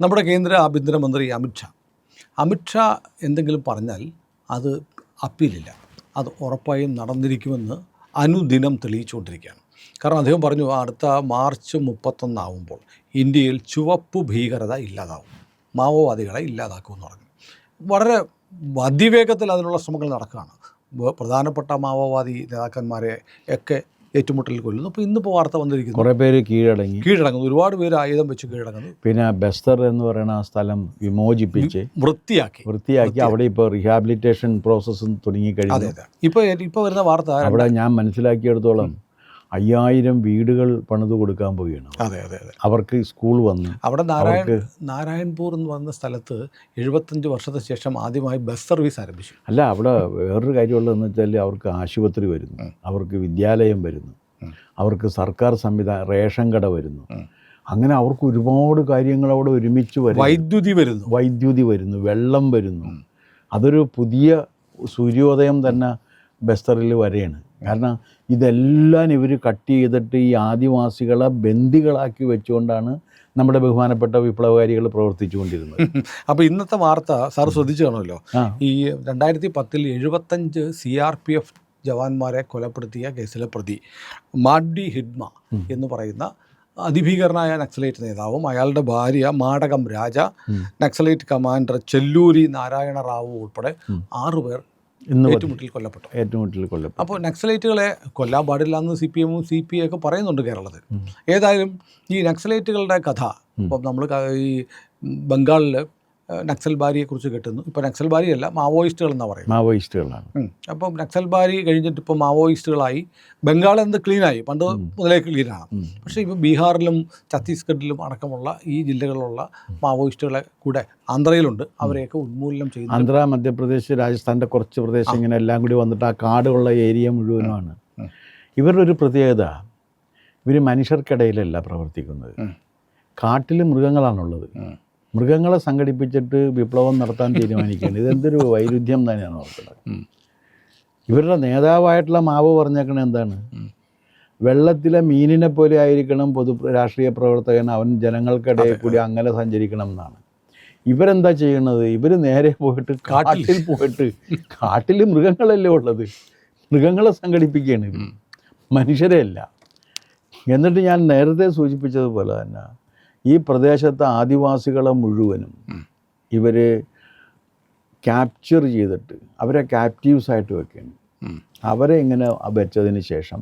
നമ്മുടെ കേന്ദ്ര ആഭ്യന്തരമന്ത്രി അമിത്ഷാ അമിത്ഷാ എന്തെങ്കിലും പറഞ്ഞാൽ അത് അപ്പീലില്ല. അത് ഉറപ്പായും നടന്നിരിക്കുമെന്ന് അനുദിനം തെളിയിച്ചുകൊണ്ടിരിക്കുകയാണ്. കാരണം അദ്ദേഹം പറഞ്ഞു അടുത്ത മാർച്ച് മുപ്പത്തൊന്നാവുമ്പോൾ ഇന്ത്യയിൽ ചുവപ്പ് ഭീകരത ഇല്ലാതാവും. മാവോവാദികളെ ഇല്ലാതാക്കുമെന്ന് പറഞ്ഞു. വളരെ അതിവേഗത്തിൽ അതിനുള്ള ശ്രമങ്ങൾ നടക്കുകയാണ്. പ്രധാനപ്പെട്ട മാവോവാദി നേതാക്കന്മാരെ ഒക്കെ ഏറ്റുമുട്ടലിൽ കൊല്ലുന്നു. അപ്പോൾ ഇന്നിപ്പോൾ വാർത്ത വന്നിരിക്കുന്നു. കുറേ പേര് കീഴടങ്ങി. കീഴടങ്ങുന്നു. ഒരുപാട് പേര് ആയുധം വെച്ച് കീഴടങ്ങുന്നു. പിന്നെ ബസ്തർ എന്ന് പറയുന്ന ആ സ്ഥലം വിമോചിപ്പിച്ച് വൃത്തിയാക്കി. വൃത്തിയാക്കി അവിടെ ഇപ്പോൾ റീഹാബിലിറ്റേഷൻ പ്രോസസ്സും തുടങ്ങി അതെ ഇപ്പോൾ ഇപ്പോൾ വരുന്ന വാർത്ത അവിടെ ഞാൻ മനസ്സിലാക്കിയെടുത്തോളം അയ്യായിരം വീടുകൾ പണിത് കൊടുക്കാൻ പോവുകയാണ്. അതെ അതെ അതെ. അവർക്ക് സ്കൂൾ വന്നു. അവിടെ നാരായണ നാരായൺപൂർ എന്ന് പറഞ്ഞ സ്ഥലത്ത് എഴുപത്തഞ്ച് വർഷത്തിന് ശേഷം ആദ്യമായി ബസ് സർവീസ് ആരംഭിച്ചു. അല്ല അവിടെ വേറൊരു കാര്യമുള്ളതെന്ന് വെച്ചാൽ അവർക്ക് ആശുപത്രി വരുന്നു. അവർക്ക് വിദ്യാലയം വരുന്നു. അവർക്ക് സർക്കാർ സംവിധാനം റേഷൻ കട വരുന്നു. അങ്ങനെ അവർക്ക് ഒരുപാട് കാര്യങ്ങൾ അവിടെ ഒരുമിച്ച് വരും വൈദ്യുതി വരുന്നു. വൈദ്യുതി വരുന്നു വെള്ളം വരുന്നു. അതൊരു പുതിയ സൂര്യോദയം തന്നെ ബസ്തറിൽ വരെയാണ്. കാരണം ഇതെല്ലാം ഇവർ കട്ട് ചെയ്തിട്ട് ഈ ആദിവാസികളെ ബന്ദികളാക്കി വെച്ചുകൊണ്ടാണ് നമ്മുടെ ബഹുമാനപ്പെട്ട വിപ്ലവകാരികൾ പ്രവർത്തിച്ചുകൊണ്ടിരുന്നത്. അപ്പോൾ ഇന്നത്തെ വാർത്ത സാർ ശ്രദ്ധിച്ചു കാണുമല്ലോ? ഈ രണ്ടായിരത്തി പത്തിൽ എഴുപത്തഞ്ച് സി ആർ പി എഫ് ജവാന്മാരെ കൊലപ്പെടുത്തിയ കേസിലെ പ്രതി മാഡി ഹിഡ്മ എന്ന് പറയുന്ന അതിഭീകരനായ നക്സലൈറ്റ് നേതാവും അയാളുടെ ഭാര്യ മാടകം രാജ നക്സലൈറ്റ് കമാൻഡർ ചെല്ലൂരി നാരായണ റാവു ഉൾപ്പെടെ ആറുപേർ ഇന്ന് ഏറ്റുമുട്ടിൽ കൊല്ലപ്പെട്ടു. ഏറ്റുമുട്ടിൽ കൊല്ലപ്പെട്ടു. അപ്പോൾ നക്സലൈറ്റുകളെ കൊല്ലാൻ പാടില്ല എന്ന് സി പി എമ്മും സി പി ഒക്കെ പറയുന്നുണ്ട് കേരളത്തിൽ. ഏതായാലും ഈ നക്സലൈറ്റുകളുടെ കഥ ഇപ്പം നമ്മൾ ഈ ബംഗാളിൽ നക്സൽ ബാരിയെക്കുറിച്ച് കിട്ടുന്നു. ഇപ്പോൾ നക്സൽ ബാരിയല്ല മാവോയിസ്റ്റുകൾ എന്നാണ് പറയുന്നത്. മാവോയിസ്റ്റുകളാണ്. അപ്പം നക്സൽ ബാരി കഴിഞ്ഞിട്ട് ഇപ്പോൾ മാവോയിസ്റ്റുകളായി. ബംഗാൾ എന്ത് ക്ലീനായി. പണ്ട് മുതലേ ക്ലീനാണ്. പക്ഷേ ഇപ്പോൾ ബീഹാറിലും ഛത്തീസ്ഗഡിലും അടക്കമുള്ള ഈ ജില്ലകളിലുള്ള മാവോയിസ്റ്റുകളെ കൂടെ ആന്ധ്രയിലുണ്ട്. അവരെയൊക്കെ ഉന്മൂലനം ചെയ്യുന്നു ആന്ധ്ര മധ്യപ്രദേശ് രാജസ്ഥാന്റെ കുറച്ച് പ്രദേശം ഇങ്ങനെ എല്ലാം കൂടി വന്നിട്ട് ആ കാടുള്ള ഏരിയ മുഴുവനുമാണ്. ഇവരുടെ ഒരു പ്രത്യേകത ഇവർ മനുഷ്യർക്കിടയിലല്ല പ്രവർത്തിക്കുന്നത്. കാട്ടിൽ മൃഗങ്ങളാണുള്ളത്. മൃഗങ്ങളെ സംഘടിപ്പിച്ചിട്ട് വിപ്ലവം നടത്താൻ തീരുമാനിക്കുകയാണ്. ഇതെന്തൊരു വൈരുദ്ധ്യം തന്നെയാണ് ഓർക്കുന്നത്. ഇവരുടെ നേതാവായിട്ടുള്ള മാവ് പറഞ്ഞേക്കണ എന്താണ്? വെള്ളത്തിലെ മീനിനെ പോലെ ആയിരിക്കണം പൊതു രാഷ്ട്രീയ പ്രവർത്തകൻ അവൻ ജനങ്ങൾക്കിടയിൽ കൂടി അങ്ങനെ സഞ്ചരിക്കണം എന്നാണ്. ഇവരെന്താ ചെയ്യണത്? ഇവർ നേരെ പോയിട്ട് കാട്ടിൽ. പോയിട്ട് കാട്ടിൽ മൃഗങ്ങളല്ലേ ഉള്ളത്? മൃഗങ്ങളെ സംഘടിപ്പിക്കുകയാണ് മനുഷ്യരെ അല്ല. എന്നിട്ട് ഞാൻ നേരത്തെ സൂചിപ്പിച്ചതുപോലെ തന്നെ ഈ പ്രദേശത്തെ ആദിവാസികളെ മുഴുവനും ഇവർ ക്യാപ്ചർ ചെയ്തിട്ട് അവരെ ക്യാപ്റ്റീവ്സ് ആയിട്ട് വെക്കുകയാണ്. അവരെ ഇങ്ങനെ വെച്ചതിന് ശേഷം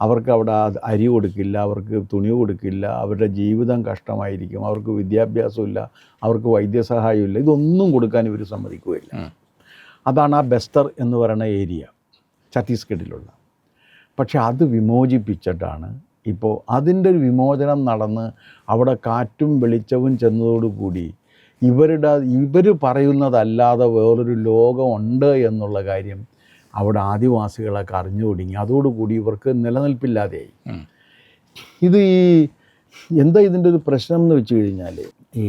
അവർക്ക് അവിടെ അരി കൊടുക്കില്ല അവർക്ക് തുണി കൊടുക്കില്ല അവരുടെ ജീവിതം കഷ്ടമായിരിക്കും അവർക്ക് വിദ്യാഭ്യാസമില്ല അവർക്ക് വൈദ്യസഹായമില്ല ഇതൊന്നും കൊടുക്കാൻ ഇവർ സമ്മതിക്കുകയില്ല. അതാണ് ആ ബസ്തർ എന്ന് പറയുന്ന ഏരിയ ഛത്തീസ്ഗഡിലുള്ള. പക്ഷെ അത് വിമോചിപ്പിച്ചിട്ടാണ് ഇപ്പോൾ അതിന്റെ ഒരു വിമോചനം നടന്ന് അവിടെ കാറ്റും വെളിച്ചവും ചെന്നതോടുകൂടി ഇവരുടെ ഇവർ പറയുന്നതല്ലാതെ വേറൊരു ലോകമുണ്ട് എന്നുള്ള കാര്യം അവിടെ ആദിവാസികളൊക്കെ അറിഞ്ഞു തുടങ്ങി. അതോടുകൂടി ഇവർക്ക് നിലനിൽപ്പില്ലാതെയായി. ഇത് ഈ എന്താ ഇതിന്റെ ഒരു പ്രശ്നം എന്ന് വെച്ച് കഴിഞ്ഞാൽ ഈ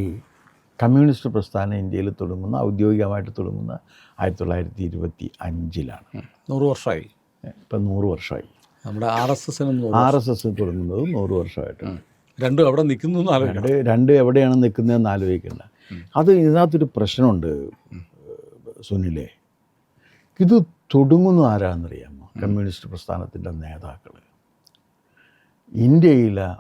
കമ്മ്യൂണിസ്റ്റ് പ്രസ്ഥാനം ഇന്ത്യയിൽ തുടങ്ങുന്ന ഔദ്യോഗികമായിട്ട് തുടങ്ങുന്ന ആയിരത്തി തൊള്ളായിരത്തി ഇരുപത്തി അഞ്ചിലാണ്. നൂറ് വർഷമായി. ഇപ്പം നൂറ് വർഷമായി. നമ്മുടെ R S S R S S തുടങ്ങുന്നത് നൂറ് വർഷമായിട്ട് രണ്ടും എവിടെ നിൽക്കുന്നു രണ്ട് രണ്ട് എവിടെയാണ് നിൽക്കുന്നതെന്ന് ആലോചിക്കേണ്ട. അത് ഇതിനകത്തൊരു പ്രശ്നമുണ്ട് സുനിലെ. ഇത് തുടങ്ങുന്ന ആരാന്നറിയാമോ കമ്മ്യൂണിസ്റ്റ് പ്രസ്ഥാനത്തിന്റെ നേതാക്കൾ ഇന്ത്യയിലെ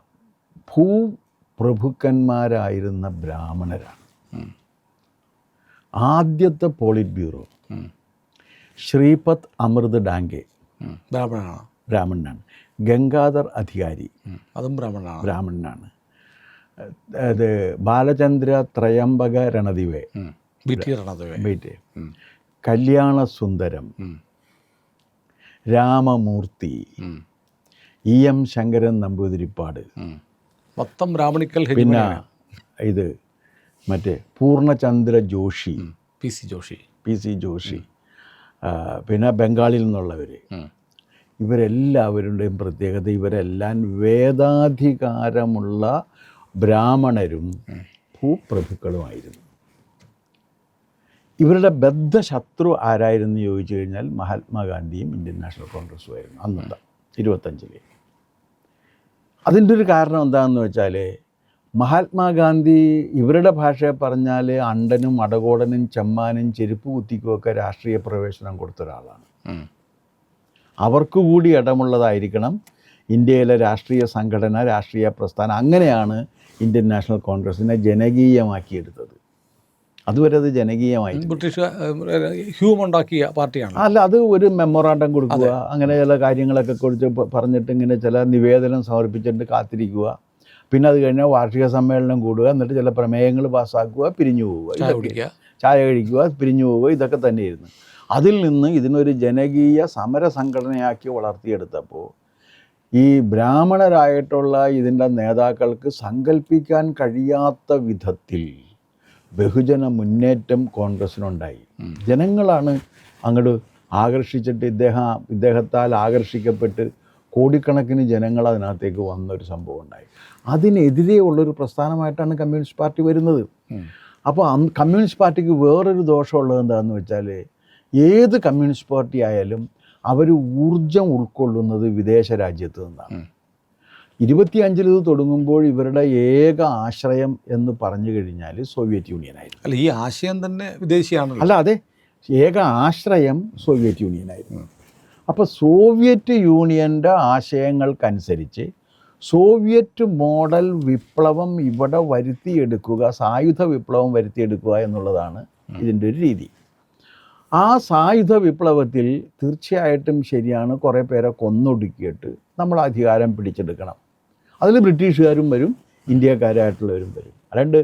ഭൂപ്രഭുക്കന്മാരായിരുന്ന ബ്രാഹ്മണരാണ്. ആദ്യത്തെ പോളിറ്റ് ബ്യൂറോ ശ്രീപത് അമൃത് ഡാങ്കെ. ബ്രാഹ്മണനാണ്? ബ്രാഹ്മണനാണ്. ഗംഗാധർ അധികാരി അതും ബ്രാഹ്മണനാണ്. ബ്രാഹ്മണനാണ്. അത് ബാലചന്ദ്ര ത്രയംബക രണദിവേ. ഉം. Kalyana Sundaram. Ramamurthy. E M Sankaran Namboodiripad. മൊത്തം ബ്രാഹ്മണിക്കൽ പിന്നെ ഇത് മറ്റേ Poornachandra Joshi. P C Joshi. P C Joshi. പിന്നെ ബംഗാളിൽ നിന്നുള്ളവർ. ഇവരെല്ലാവരുടെയും പ്രത്യേകത ഇവരെല്ലാം വേദാധികാരമുള്ള ബ്രാഹ്മണരും ഭൂപ്രഭുക്കളുമായിരുന്നു. ഇവരുടെ ബദ്ധശത്രു ആരായിരുന്നു ചോദിച്ചു കഴിഞ്ഞാൽ മഹാത്മാഗാന്ധിയും ഇന്ത്യൻ നാഷണൽ കോൺഗ്രസും ആയിരുന്നു അന്നുണ്ട് ഇരുപത്തഞ്ചിൽ അതിന്റെ ഒരു കാരണം എന്താണെന്ന് വെച്ചാൽ മഹാത്മാഗാന്ധി ഇവരുടെ ഭാഷയെ പറഞ്ഞാൽ അണ്ടനും അടകോടനും ചെമ്മാനും ചെരുപ്പ് കുത്തിക്കുമൊക്കെ രാഷ്ട്രീയ പ്രവേശനം കൊടുത്ത ഒരാളാണ് അവർക്ക് കൂടി ഇടമുള്ളതായിരിക്കണം ഇന്ത്യയിലെ രാഷ്ട്രീയ സംഘടന രാഷ്ട്രീയ പ്രസ്ഥാനം. അങ്ങനെയാണ് ഇന്ത്യൻ നാഷണൽ കോൺഗ്രസിനെ ജനകീയമാക്കിയെടുത്തത്. അതുവരെ അത് ജനകീയമായി ബ്രിട്ടീഷ് ഹ്യൂം ഉണ്ടാക്കിയ പാർട്ടിയാണ്. അല്ല അത് ഒരു മെമ്മോറാണ്ടം കൊടുക്കുക അങ്ങനെ ചില കാര്യങ്ങളൊക്കെ കുറിച്ച് പറഞ്ഞിട്ട് ഇങ്ങനെ ചില നിവേദനം സമർപ്പിച്ചിട്ട് കാത്തിരിക്കുക. പിന്നെ അത് കഴിഞ്ഞാൽ വാർഷിക സമ്മേളനം കൂടുക എന്നിട്ട് ചില പ്രമേയങ്ങൾ പാസ്സാക്കുക പിരിഞ്ഞു പോവുക. ചായ ചായ കഴിക്കുക പിരിഞ്ഞു പോവുക ഇതൊക്കെ തന്നെയായിരുന്നു. അതിൽ നിന്ന് ഇതിനൊരു ജനകീയ സമര സംഘടനയാക്കി വളർത്തിയെടുത്തപ്പോൾ ഈ ബ്രാഹ്മണരായിട്ടുള്ള ഇതിന്റെ നേതാക്കൾക്ക് സങ്കല്പിക്കാൻ കഴിയാത്ത വിധത്തിൽ ബഹുജന മുന്നേറ്റം കോൺഗ്രസ്സിനുണ്ടായി. ജനങ്ങളാണ് അങ്ങോട്ട് ആകർഷിച്ചിട്ട് ഇദ്ദേഹം ഇദ്ദേഹത്താൽ ആകർഷിക്കപ്പെട്ട് കോടിക്കണക്കിന് ജനങ്ങൾ അതിനകത്തേക്ക് വന്നൊരു സംഭവം ഉണ്ടായി അതിനെതിരെ ഉള്ളൊരു പ്രസ്ഥാനമായിട്ടാണ് കമ്മ്യൂണിസ്റ്റ് പാർട്ടി വരുന്നത്. അപ്പോൾ കമ്മ്യൂണിസ്റ്റ് പാർട്ടിക്ക് വേറൊരു ദോഷമുള്ളത് എന്താണെന്ന് വെച്ചാൽ ഏത് കമ്മ്യൂണിസ്റ്റ് പാർട്ടി ആയാലും അവർ ഊർജം ഉൾക്കൊള്ളുന്നത് വിദേശ രാജ്യത്ത് നിന്നാണ്. ഇരുപത്തിയഞ്ചിൽ ഇത് തുടങ്ങുമ്പോൾ ഇവരുടെ ഏക ആശ്രയം എന്ന് പറഞ്ഞു കഴിഞ്ഞാൽ സോവിയറ്റ് യൂണിയൻ ആയിരുന്നു. അല്ല ഈ ആശയം തന്നെ വിദേശിയാണ് അല്ല അതെ. ഏക ആശ്രയം സോവിയറ്റ് യൂണിയൻ ആയിരുന്നു. അപ്പോൾ സോവിയറ്റ് യൂണിയന്റെ ആശയങ്ങൾക്കനുസരിച്ച് സോവിയറ്റ് മോഡൽ വിപ്ലവം ഇവിടെ വരുത്തിയെടുക്കുക സായുധ വിപ്ലവം വരുത്തിയെടുക്കുക എന്നുള്ളതാണ് ഇതിന്റെ ഒരു രീതി. ആ സായുധ വിപ്ലവത്തിൽ തീർച്ചയായിട്ടും ശരിയാണ് കുറേ പേരെ കൊന്നൊടുക്കിയിട്ട് നമ്മൾ അധികാരം പിടിച്ചെടുക്കണം. അതിൽ ബ്രിട്ടീഷുകാരും വരും ഇന്ത്യക്കാരായിട്ടുള്ളവരും വരും. അല്ലാണ്ട്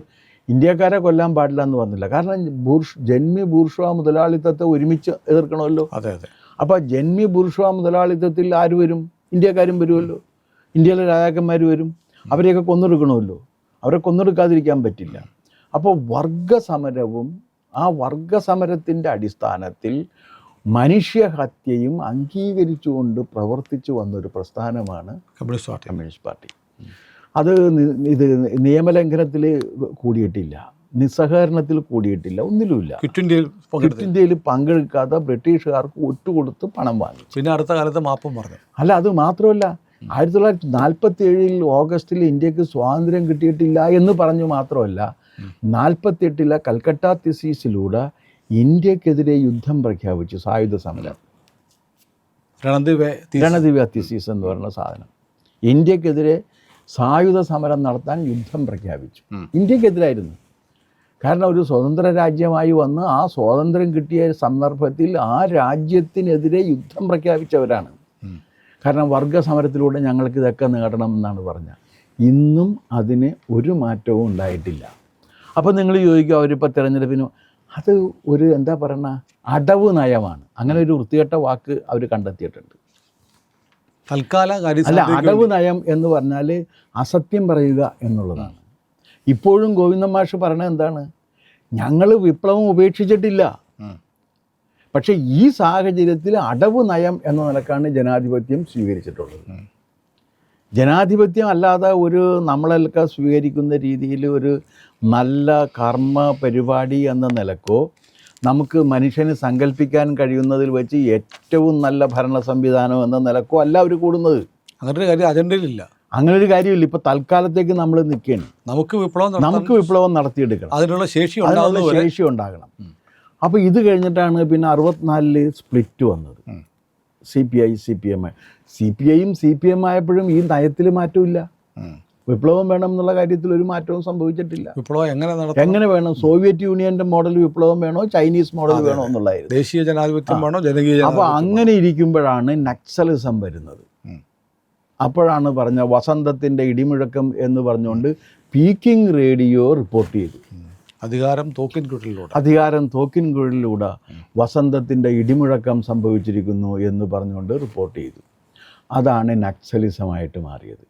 ഇന്ത്യക്കാരെ കൊല്ലാൻ പാടില്ല എന്ന് പറഞ്ഞില്ല. കാരണം ബൂർഷ് ജന്മി ബൂർഷ്വ മുതലാളിത്തത്തെ ഒരുമിച്ച് എതിർക്കണമല്ലോ. അതെ അതെ. അപ്പോൾ ജന്മി ബൂർഷ്വ മുതലാളിത്തത്തിൽ ആര് വരും? ഇന്ത്യക്കാരും വരുമല്ലോ. ഇന്ത്യയിലെ രാജാക്കന്മാർ വരും. അവരെയൊക്കെ കൊന്നെടുക്കണമല്ലോ. അവരെ കൊന്നെടുക്കാതിരിക്കാൻ പറ്റില്ല. അപ്പോൾ വർഗസമരവും ആ വർഗസമരത്തിന്റെ അടിസ്ഥാനത്തിൽ മനുഷ്യഹത്യയും അംഗീകരിച്ചുകൊണ്ട് പ്രവർത്തിച്ചു വന്നൊരു പ്രസ്ഥാനമാണ് കമ്മ്യൂണിസ്റ്റ് പാർട്ടി. Communist party. അത് ഇത് നിയമലംഘനത്തിൽ കൂടിയിട്ടില്ല. നിസ്സഹകരണത്തിൽ കൂടിയിട്ടില്ല. ഒന്നിലുമില്ല. ക്വിറ്റ് ഇന്ത്യയിൽ പങ്കെടുക്കാത്ത ബ്രിട്ടീഷുകാർക്ക് ഒറ്റുകൊടുത്ത് പണം വാങ്ങി. പിന്നെ അടുത്ത കാലത്ത് മാപ്പും പറഞ്ഞു. അല്ല അത് മാത്രമല്ല. ആയിരത്തി തൊള്ളായിരത്തി നാൽപ്പത്തി ഏഴിൽ ഓഗസ്റ്റിൽ ഇന്ത്യയ്ക്ക് സ്വാതന്ത്ര്യം കിട്ടിയിട്ടില്ല എന്ന് പറഞ്ഞു മാത്രമല്ല നാൽപ്പത്തി എട്ടിലെ കൽക്കട്ട തിസീസിലൂടെ ഇന്ത്യക്കെതിരെ യുദ്ധം പ്രഖ്യാപിച്ചു സായുധ സമരം. രണദിവ തിസീസ്. എന്ന് പറയുന്ന സാധനം. ഇന്ത്യക്കെതിരെ സായുധ സമരം നടത്താൻ യുദ്ധം പ്രഖ്യാപിച്ചു. ഇന്ത്യക്കെതിരായിരുന്നു. കാരണം ഒരു സ്വതന്ത്ര രാജ്യമായി വന്ന് ആ സ്വാതന്ത്ര്യം കിട്ടിയ സന്ദർഭത്തിൽ ആ രാജ്യത്തിനെതിരെ യുദ്ധം പ്രഖ്യാപിച്ചവരാണ്. കാരണം വർഗ സമരത്തിലൂടെ ഞങ്ങൾക്ക് ഇതൊക്കെ നേടണം എന്നാണ് പറഞ്ഞത്. ഇന്നും അതിന് ഒരു മാറ്റവും ഉണ്ടായിട്ടില്ല. അപ്പോൾ നിങ്ങൾ ചോദിക്കുക അവരിപ്പോൾ തിരഞ്ഞെടുപ്പിന് അത് ഒരു എന്താ പറയണ അടവ് നയമാണ്. അങ്ങനെ ഒരു വൃത്തികെട്ട വാക്ക് അവർ കണ്ടെത്തിയിട്ടുണ്ട്. തൽക്കാല അല്ല അടവ് നയം എന്ന് പറഞ്ഞാൽ അസത്യം പറയുക എന്നുള്ളതാണ്. ഇപ്പോഴും ഗോവിന്ദൻ മാഷ് പറയണത് എന്താണ്? ഞങ്ങൾ വിപ്ലവം ഉപേക്ഷിച്ചിട്ടില്ല. പക്ഷേ ഈ സാഹചര്യത്തിൽ അടവ് നയം എന്ന നിലക്കാണ് ജനാധിപത്യം സ്വീകരിച്ചിട്ടുള്ളത്. ജനാധിപത്യം അല്ലാതെ ഒരു നമ്മളൊക്കെ സ്വീകരിക്കുന്ന രീതിയിൽ ഒരു നല്ല കർമ്മ പരിപാടി എന്ന നിലക്കോ നമുക്ക് മനുഷ്യന് സങ്കല്പിക്കാൻ കഴിയുന്നതിൽ വെച്ച് ഏറ്റവും നല്ല ഭരണ സംവിധാനം എന്ന നിലക്കോ അല്ല അവർ കൂടുന്നത്. അങ്ങനെ ഒരു കാര്യം അജണ്ടയിലില്ല. അങ്ങനെ ഒരു കാര്യമില്ല. ഇപ്പൊ തൽക്കാലത്തേക്ക് നമ്മൾ നിൽക്കണം നമുക്ക് വിപ്ലവം നമുക്ക് വിപ്ലവം നടത്തിയെടുക്കണം. അതിനുള്ള ശേഷി അതിനുള്ള ശേഷി ഉണ്ടാകണം. അപ്പോൾ ഇത് കഴിഞ്ഞിട്ടാണ് പിന്നെ അറുപത്തിനാലിൽ സ്പ്ലിറ്റ് വന്നത്. C P I C P M C P ഐയും സി പി എം ആയപ്പോഴും ഈ നയത്തിൽ മാറ്റമില്ല വിപ്ലവം വേണം എന്നുള്ള കാര്യത്തിൽ ഒരു മാറ്റവും സംഭവിച്ചിട്ടില്ല. വിപ്ലവം എങ്ങനെ നടത്താം എങ്ങനെ വേണം? സോവിയറ്റ് യൂണിയന്റെ മോഡൽ വിപ്ലവം വേണോ? ചൈനീസ് മോഡൽ വേണോ എന്നുള്ളതായിരുന്നു. ദേശീയ ജനാധിപത്യം വേണോ? ജനകീയ അപ്പോൾ അങ്ങനെ ഇരിക്കുമ്പോഴാണ് നക്സലിസം വരുന്നത്. അപ്പോഴാണ് പറഞ്ഞ വസന്തത്തിന്റെ ഇടിമുഴക്കം എന്ന് പറഞ്ഞുകൊണ്ട് പീക്കിംഗ് റേഡിയോ റിപ്പോർട്ട് ചെയ്തു. അധികാരം തോക്കിൻ കുട്ടിലൂടെ അധികാരം തോക്കിൻകുഴലിലൂടെ വസന്തത്തിന്റെ ഇടിമുഴക്കം സംഭവിച്ചിരിക്കുന്നു എന്ന് പറഞ്ഞുകൊണ്ട് റിപ്പോർട്ട് ചെയ്തു. അതാണ് നക്സലിസമായിട്ട് മാറിയത്.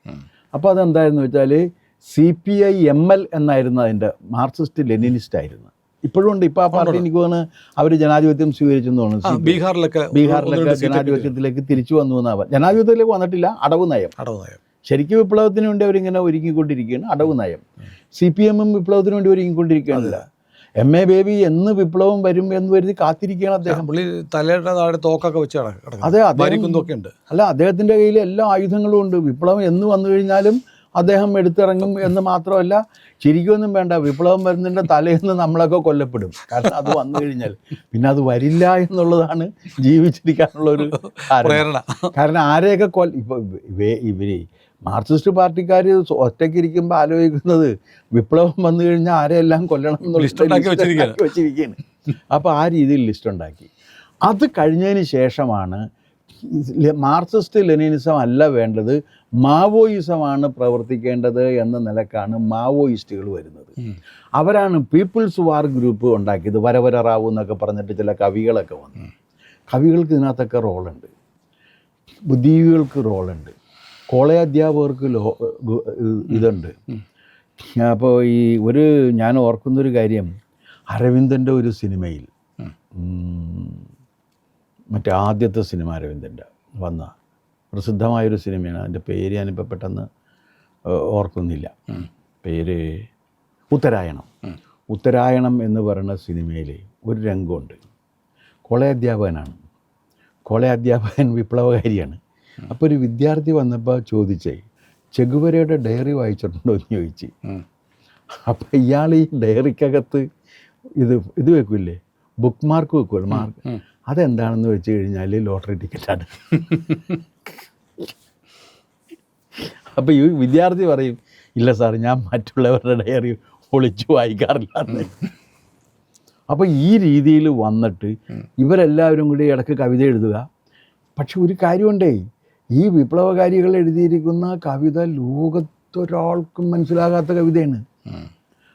അപ്പോൾ അതെന്തായിരുന്നു വെച്ചാൽ C P I M L എന്നായിരുന്നു അതിന്റെ മാർക്സിസ്റ്റ് ലെനിനിസ്റ്റ് ആയിരുന്നു ഇപ്പോഴും ഉണ്ട്. ഇപ്പോൾ ആ പാർട്ടി എനിക്ക് തോന്നുന്നു അവർ ജനാധിപത്യം സ്വീകരിച്ചെന്ന് തോന്നുന്നു. ബീഹാറിലൊക്കെ ബീഹാറിലൊക്കെ ജനാധിപത്യത്തിലേക്ക് തിരിച്ചു വന്നു എന്നാവാം ജനാധിപത്യത്തിലേക്ക് വന്നിട്ടില്ല അടവ് നയം. അടവ് നയം. ശരിക്കും വിപ്ലവത്തിന് വേണ്ടി അവരിങ്ങനെ ഒരുങ്ങിക്കൊണ്ടിരിക്കുകയാണ് അടവ് നയം. സി പി എമ്മും വിപ്ലവത്തിന് വേണ്ടി ഒരുങ്ങിക്കൊണ്ടിരിക്കുകയാണില്ല. എം എ ബേബി എന്ന് വിപ്ലവം വരും എന്ന് കരുതി കാത്തിരിക്കുകയാണ് അദ്ദേഹം. പുള്ളി തലയുടെ താഴെ തോക്കൊക്കെ വെച്ച് അതെ അദ്ദേഹം ഭരിക്കുന്നതൊക്കെ ഉണ്ട്. അല്ല അദ്ദേഹത്തിന്റെ കയ്യിൽ എല്ലാ ആയുധങ്ങളും ഉണ്ട്. വിപ്ലവം എന്ന് വന്നു കഴിഞ്ഞാലും അദ്ദേഹം എടുത്തിറങ്ങും എന്ന് മാത്രമല്ല ചിരിക്കൊന്നും വേണ്ട. വിപ്ലവം വരുന്നതിന്റെ തലേന്ന് നമ്മളൊക്കെ കൊല്ലപ്പെടും. കാരണം അത് വന്നു കഴിഞ്ഞാൽ പിന്നെ അത് വരില്ല എന്നുള്ളതാണ് ജീവിച്ചിരിക്കാനുള്ള ഒരു കാരണം. പ്രേരണ. കാരണം ആരെയൊക്കെ കൊല്ല ഇപ്പൊ ഇവർ മാർക്സിസ്റ്റ് പാർട്ടിക്കാർ ഒറ്റയ്ക്ക് ഇരിക്കുമ്പോൾ ആലോചിക്കുന്നത് വിപ്ലവം വന്നു കഴിഞ്ഞാൽ ആരെയെല്ലാം കൊല്ലണം എന്നുള്ള ലിസ്റ്റ് ഉണ്ടാക്കി വെച്ചിരിക്കുകയാണ്. അപ്പോൾ ആ രീതിയിൽ ലിസ്റ്റ് ഉണ്ടാക്കി. അത് കഴിഞ്ഞതിന് ശേഷമാണ് മാർക്സിസ്റ്റ് ലെനിനിസം അല്ല വേണ്ടത് മാവോയിസമാണ് പ്രവർത്തിക്കേണ്ടത് എന്ന നിലക്കാണ് മാവോയിസ്റ്റുകൾ വരുന്നത്. അവരാണ് പീപ്പിൾസ് വാർ ഗ്രൂപ്പ് ഉണ്ടാക്കിയത് വരവര റാവു എന്നൊക്കെ പറഞ്ഞിട്ട് ചില കവികളൊക്കെ വന്നു. കവികൾക്ക് ഇതിനകത്തൊക്കെ റോളുണ്ട്. ബുദ്ധിജീവികൾക്ക് റോളുണ്ട്. കോളേജ് അധ്യാപകർക്ക് ലോ ഇതുണ്ട്. അപ്പോൾ ഈ ഒരു ഞാൻ ഓർക്കുന്നൊരു കാര്യം അരവിന്ദന്റെ ഒരു സിനിമയിൽ മറ്റേ ആദ്യത്തെ സിനിമ അരവിന്ദന്റെ വന്ന പ്രസിദ്ധമായൊരു സിനിമയാണ്. അതിന്റെ പേര് ഞാനിപ്പോൾ പെട്ടെന്ന് ഓർക്കുന്നില്ല. പേര് ഉത്തരായണം. ഉത്തരായണം എന്ന് പറയുന്ന സിനിമയിൽ ഒരു രംഗമുണ്ട്. കോളേജ് അധ്യാപകനാണ് കോളേജ് അധ്യാപകൻ വിപ്ലവകാരിയാണ്. അപ്പോൾ ഒരു വിദ്യാർത്ഥി വന്നപ്പോൾ ചോദിച്ചേ ചെഗുവരയുടെ ഡയറി വായിച്ചിട്ടുണ്ടോ? എന്ന് ചോദിച്ചു. അപ്പോൾ അപ്പം ഇയാൾ ഈ ഡയറിക്കകത്ത് ഇത് ഇത് വെക്കില്ലേ? ബുക്ക് മാർക്ക് വെക്കുമല്ലോ മാർക്ക് അതെന്താണെന്ന് വെച്ച് കഴിഞ്ഞാൽ ലോട്ടറി ടിക്കറ്റാണ്. അപ്പോൾ ഈ വിദ്യാർത്ഥി പറയും ഇല്ല സാർ ഞാൻ മറ്റുള്ളവരുടെ ഡയറി ഒളിച്ചു വായിക്കാറില്ല എന്ന്." അപ്പോൾ ഈ രീതിയിൽ വന്നിട്ട് ഇവരെല്ലാവരും കൂടി ഇടയ്ക്ക് കവിത എഴുതുക. പക്ഷെ ഒരു കാര്യമുണ്ടേ ഈ വിപ്ലവകാരികൾ എഴുതിയിരിക്കുന്ന കവിത ലോകത്തൊരാൾക്കും മനസ്സിലാകാത്ത കവിതയാണ്.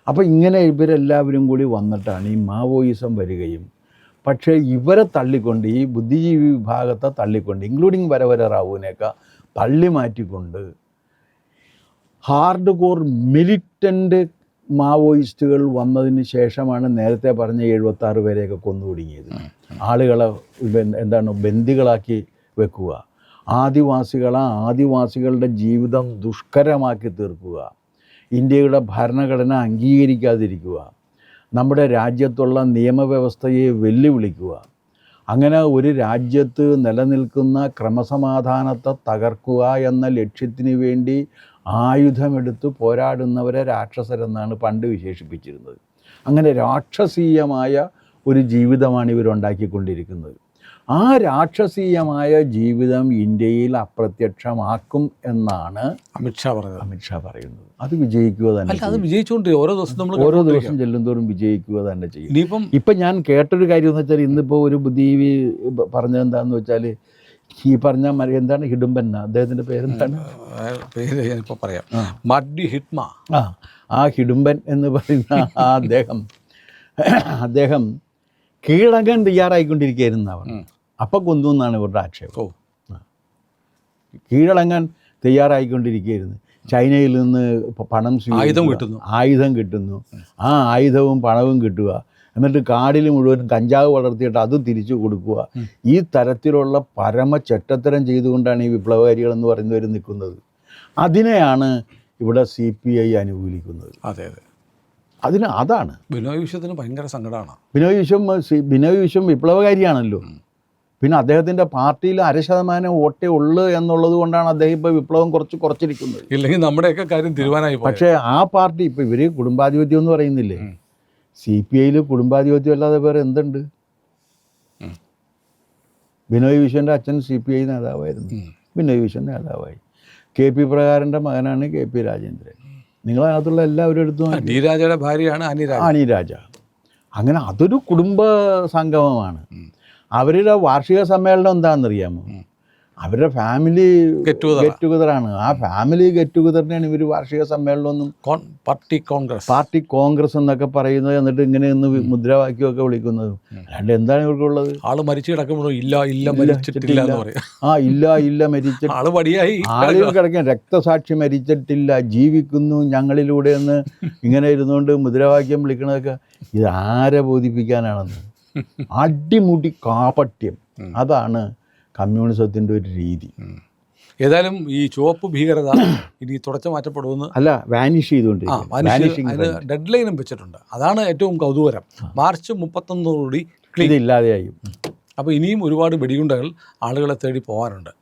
അപ്പോൾ ഇങ്ങനെ ഇവരെല്ലാവരും കൂടി വന്നിട്ടാണ് ഈ മാവോയിസം വരികയും പക്ഷേ ഇവരെ തള്ളിക്കൊണ്ട് ഈ ബുദ്ധിജീവി വിഭാഗത്തെ തള്ളിക്കൊണ്ട് ഇൻക്ലൂഡിങ് വരവര റാവുവിനെയൊക്കെ തള്ളി മാറ്റിക്കൊണ്ട് ഹാർഡ് കോർ മിലിറ്റന്റ് മാവോയിസ്റ്റുകൾ വന്നതിന് ശേഷമാണ് നേരത്തെ പറഞ്ഞ എഴുപത്താറ് പേരെയൊക്കെ കൊന്നു കുടുങ്ങിയത്. ആളുകളെ എന്താണ് ബന്ദികളാക്കി വെക്കുക. ആദിവാസികളെ ആദിവാസികളുടെ ജീവിതം ദുഷ്കരമാക്കി തീർക്കുക. ഇന്ത്യയുടെ ഭരണഘടന അംഗീകരിക്കാതിരിക്കുക. നമ്മുടെ രാജ്യത്തുള്ള നിയമവ്യവസ്ഥയെ വെല്ലുവിളിക്കുക. അങ്ങനെ ഒരു രാജ്യത്ത് നിലനിൽക്കുന്ന ക്രമസമാധാനത്തെ തകർക്കുക എന്ന ലക്ഷ്യത്തിന് വേണ്ടി ആയുധമെടുത്ത് പോരാടുന്നവരെ രാക്ഷസരെന്നാണ് പണ്ട് വിശേഷിപ്പിച്ചിരുന്നത്. അങ്ങനെ രാക്ഷസീയമായ ഒരു ജീവിതമാണ് ഇവരുണ്ടാക്കിക്കൊണ്ടിരിക്കുന്നത് ആ രാക്ഷസീയമായ ജീവിതം ഇന്ത്യയിൽ അപ്രത്യക്ഷമാക്കും എന്നാണ് അമിത്ഷാ പറയുന്നത് അമിത്ഷാ പറയുന്നത്. അത് വിജയിക്കുക തന്നെ അത് വിജയിച്ചുകൊണ്ട് ഓരോ ദിവസം നമ്മൾ ഓരോ ദിവസം ചെല്ലുന്തോറും വിജയിക്കുക തന്നെ ചെയ്യും. ഇനിയിപ്പം ഇപ്പം ഞാൻ കേട്ടൊരു കാര്യം എന്ന് വെച്ചാൽ ഇന്നിപ്പോ ഒരു ബുദ്ധിജീവി പറഞ്ഞത് എന്താണെന്ന് വെച്ചാൽ ഈ പറഞ്ഞ മര- എന്താണ് ഹിഡുംബൻ അദ്ദേഹത്തിന്റെ പേരെന്താണ്? പേര് ഞാനിപ്പോൾ പറയാം. മഡ്ഡി ഹിഡ്മ ആ ആ ഹിഡുംബൻ എന്ന് പറയുന്ന ആ അദ്ദേഹം അദ്ദേഹം കീഴടങ്ങാൻ തയ്യാറായിക്കൊണ്ടിരിക്കുകയായിരുന്നു അവർ അപ്പം കൊന്നു എന്നാണ് ഇവരുടെ ആക്ഷേപം. ഓ. കീഴടങ്ങാൻ തയ്യാറായിക്കൊണ്ടിരിക്കുകയായിരുന്നു. ചൈനയിൽ നിന്ന് പണം ആയുധം കിട്ടുന്നു. ആയുധം കിട്ടുന്നു. ആ ആയുധവും പണവും കിട്ടുക. എന്നിട്ട് കാടിൽ മുഴുവൻ കഞ്ചാവ് വളർത്തിയിട്ട് അത് തിരിച്ചു കൊടുക്കുക. ഈ തരത്തിലുള്ള പരമ ചെറ്റത്തരം ചെയ്തുകൊണ്ടാണ് ഈ വിപ്ലവകാരികൾ എന്ന് പറയുന്നവർ നിൽക്കുന്നത്. അതിനെയാണ് ഇവിടെ സി പി ഐ അനുകൂലിക്കുന്നത്. അതെ അതെ. അതിന് അതാണ്. ബിനോയ് വിശ്വത്തിന് ഭയങ്കര സങ്കടമാണ്. ബിനോയ് വിശ്വം ബിനോയ് വിശ്വം വിപ്ലവകാരിയാണല്ലോ. പിന്നെ അദ്ദേഹത്തിന്റെ പാർട്ടിയിൽ അര ശതമാനം വോട്ടേ ഉള്ളൂ എന്നുള്ളത് കൊണ്ടാണ് അദ്ദേഹം ഇപ്പോൾ വിപ്ലവം കുറച്ച് കുറച്ചിരിക്കുന്നത്. ഇല്ലെങ്കിൽ നമ്മുടെയൊക്കെ കാര്യം തീരുമാനമായി പക്ഷേ ആ പാർട്ടി ഇപ്പോൾ ഇവർ കുടുംബാധിപത്യം എന്ന് പറയുന്നില്ലേ? സി പി ഐയിൽ കുടുംബാധിപത്യം അല്ലാതെ വേറെ എന്തുണ്ട്. ബിനോയ് വിശ്വന്റെ അച്ഛൻ സി പി ഐ നേതാവായിരുന്നു ബിനോയ് വിശ്വൻ നേതാവായി. കെ പി പ്രകാരന്റെ മകനാണ് കെ പി രാജേന്ദ്രൻ. നിങ്ങൾ അതിനകത്തുള്ള എല്ലാവരും എടുത്തു ഭാര്യയാണ് അനിരാജ. ആണി രാജ അങ്ങനെ അതൊരു കുടുംബ സംഗമമാണ്. അവരുടെ വാർഷിക സമ്മേളനം എന്താണെന്നറിയാമോ? അവരുടെ ഫാമിലി ഗെറ്റ് ടുഗദർ ആണ്. ആ ഫാമിലി ഗെറ്റ് ടുഗദറിനെയാണ് ഇവർ വാർഷിക സമ്മേളനമൊന്നും ഒന്നും പാർട്ടി കോൺഗ്രസ്. പാർട്ടി കോൺഗ്രസ് എന്നൊക്കെ പറയുന്നത് എന്നിട്ട് ഇങ്ങനെ ഒന്ന് മുദ്രാവാക്യമൊക്കെ വിളിക്കുന്നത്. അല്ലാണ്ട് എന്താണ് ഇവർക്കുള്ളത്? ആൾ മരിച്ചു കിടക്കുമ്പോൾ ഇല്ല ഇല്ല മരിച്ചിട്ടില്ല ആ ഇല്ല ഇല്ല മരിച്ചിട്ട് ആൾ പടിയായി ആളുകൾ കിടക്കാൻ രക്തസാക്ഷി മരിച്ചിട്ടില്ല ജീവിക്കുന്നു ഞങ്ങളിലൂടെ എന്ന് ഇങ്ങനെ ഇരുന്നുകൊണ്ട് മുദ്രാവാക്യം വിളിക്കണതൊക്കെ ഇത് ആരെ ബോധിപ്പിക്കാനാണെന്ന്? അടിമുടി കാപട്യം. അതാണ് കമ്മ്യൂണിസത്തിന്റെ ഒരു രീതി. ഏതായാലും ഈ ചുവപ്പ് ഭീകരത ഇനി തുടച്ചു മാറ്റപ്പെടുമെന്ന് അല്ല വാനിഷ് അതിന് ഡെഡ് ലൈനും വെച്ചിട്ടുണ്ട്. അതാണ് ഏറ്റവും കൗതുകരം. March മുപ്പത്തൊന്നോടുകൂടി clean. ഇതില്ലാതെയായി. അപ്പോൾ ഇനിയും ഒരുപാട് വെടിയുണ്ടകൾ ആളുകളെ തേടി പോകാനുണ്ട്.